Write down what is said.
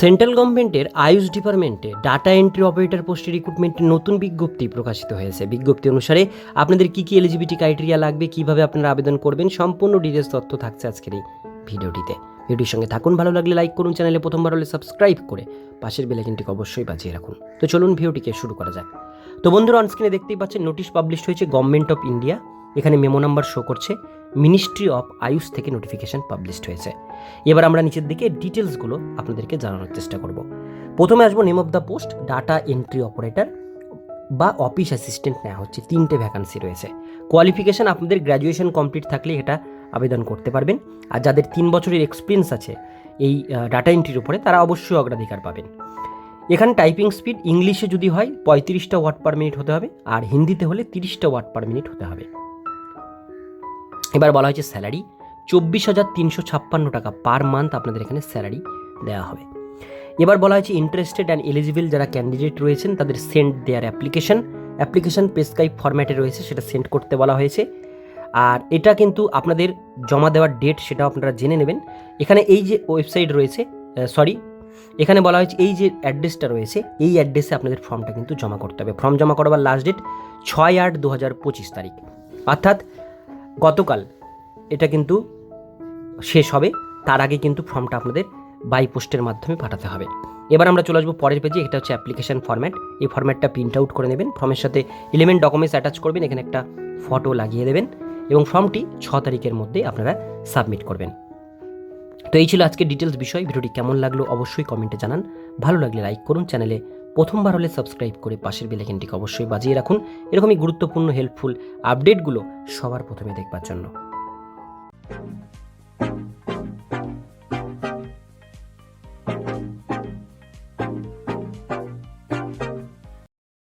Central গভর্নমেন্টের আয়ুষ ডিপার্টমেন্টে data entry operator পোস্টে রিক্রুটমেন্টের নতুন বিজ্ঞপ্তি প্রকাশিত হয়েছে। বিজ্ঞপ্তি অনুসারে আপনাদের কী কী এলিজিবিলিটি ক্রাইটেরিয়া লাগবে, কীভাবে আপনারা আবেদন করবেন, সম্পূর্ণ ডিটেলস তথ্য থাকছে আজকের এই ভিডিওটিতে। ভিডিওর সঙ্গে থাকুন, ভালো লাগলে লাইক করুন, চ্যানেলে প্রথমবার হলে সাবস্ক্রাইব করে পাশের বেলাইকনটিকে অবশ্যই বাজিয়ে রাখুন। তো চলুন ভিডিওটিকে শুরু করা যাক। তো বন্ধুরা অনস্ক্রিনে দেখতেই পাচ্ছেন নোটিশ পাবলিশ হয়েছে গভর্নমেন্ট অফ ইন্ডিয়া এখানে মেমো নাম্বার শো করছে। মিনিস্ট্রি অফ আয়ুষ থেকে নোটিফিকেশন পাবলিশড হয়েছে। এবার আমরা নিচের দিকে ডিটেলসগুলো আপনাদেরকে জানানোর চেষ্টা করব। প্রথমে আসব name of the post data entry operator বা অফিস অ্যাসিস্ট্যান্ট নেওয়া হচ্ছে। তিনটে ভ্যাকান্সি রয়েছে। কোয়ালিফিকেশান আপনাদের গ্র্যাজুয়েশন কমপ্লিট থাকলে এটা আবেদন করতে পারবেন। আর যাদের তিন বছরের এক্সপিরিয়েন্স আছে এই ডাটা এন্ট্রির উপরে, তারা অবশ্যই অগ্রাধিকার পাবেন। এখানে টাইপিং স্পিড ইংলিশে যদি হয়, পঁয়ত্রিশটা ওয়ার্ড পার মিনিট হতে হবে। আর হিন্দিতে হলে তিরিশটা ওয়ার্ড পার মিনিট হতে হবে। এবার বলা হয়েছে স্যালারি। চব্বিশ হাজার তিনশো ছাপ্পান্ন টাকা পার মান্থ আপনাদের এখানে স্যালারি দেওয়া হবে। এবার বলা হয়েছে ইন্টারেস্টেড অ্যান্ড এলিজিবল যারা ক্যান্ডিডেট রয়েছেন, তাদের send their application. Application prescribe ফরম্যাটে রয়েছে, সেটা সেন্ড করতে বলা হয়েছে। আর এটা কিন্তু আপনাদের জমা দেওয়ার ডেট সেটাও আপনারা জেনে নেবেন। এখানে এই যে ওয়েবসাইট রয়েছে সরি এখানে বলা হয়েছে এই যে অ্যাড্রেসটা রয়েছে, এই অ্যাড্রেসে আপনাদের ফর্মটা কিন্তু জমা করতে হবে। ফর্ম জমা করবার লাস্ট ডেট ছয় আট দু হাজার পঁচিশ তারিখ। অর্থাৎ গতকাল এটা কিন্তু শেষ হবে। তার আগে কিন্তু ফর্মটা আপনাদের বাই পোস্টের মাধ্যমে পাঠাতে হবে। এবার আমরা চলে আসব পরের পেজে এটা হচ্ছে অ্যাপ্লিকেশন ফর্ম্যাট এই ফর্ম্যাটটা প্রিন্ট আউট করে নেবেন। ফর্মের সাথে এলিমেন্ট ডকুমেন্টস অ্যাটাচ করবেন। এখানে একটা ফটো লাগিয়ে দেবেন এবং ফর্মটি ছ তারিখের মধ্যে আপনারা সাবমিট করবেন। তো এই ছিল আজকের ডিটেলস বিষয়। ভিডিওটি কেমন লাগল অবশ্যই কমেন্টে জানান। ভালো লাগলে লাইক করুন। চ্যানেলে প্রথমবার হলে সাবস্ক্রাইব করে পাশের বেলাইকেনটিকে অবশ্যই বাজিয়ে রাখুন। এরকমই গুরুত্বপূর্ণ হেল্পফুল আপডেটগুলো সবার প্রথমে দেখবার জন্য।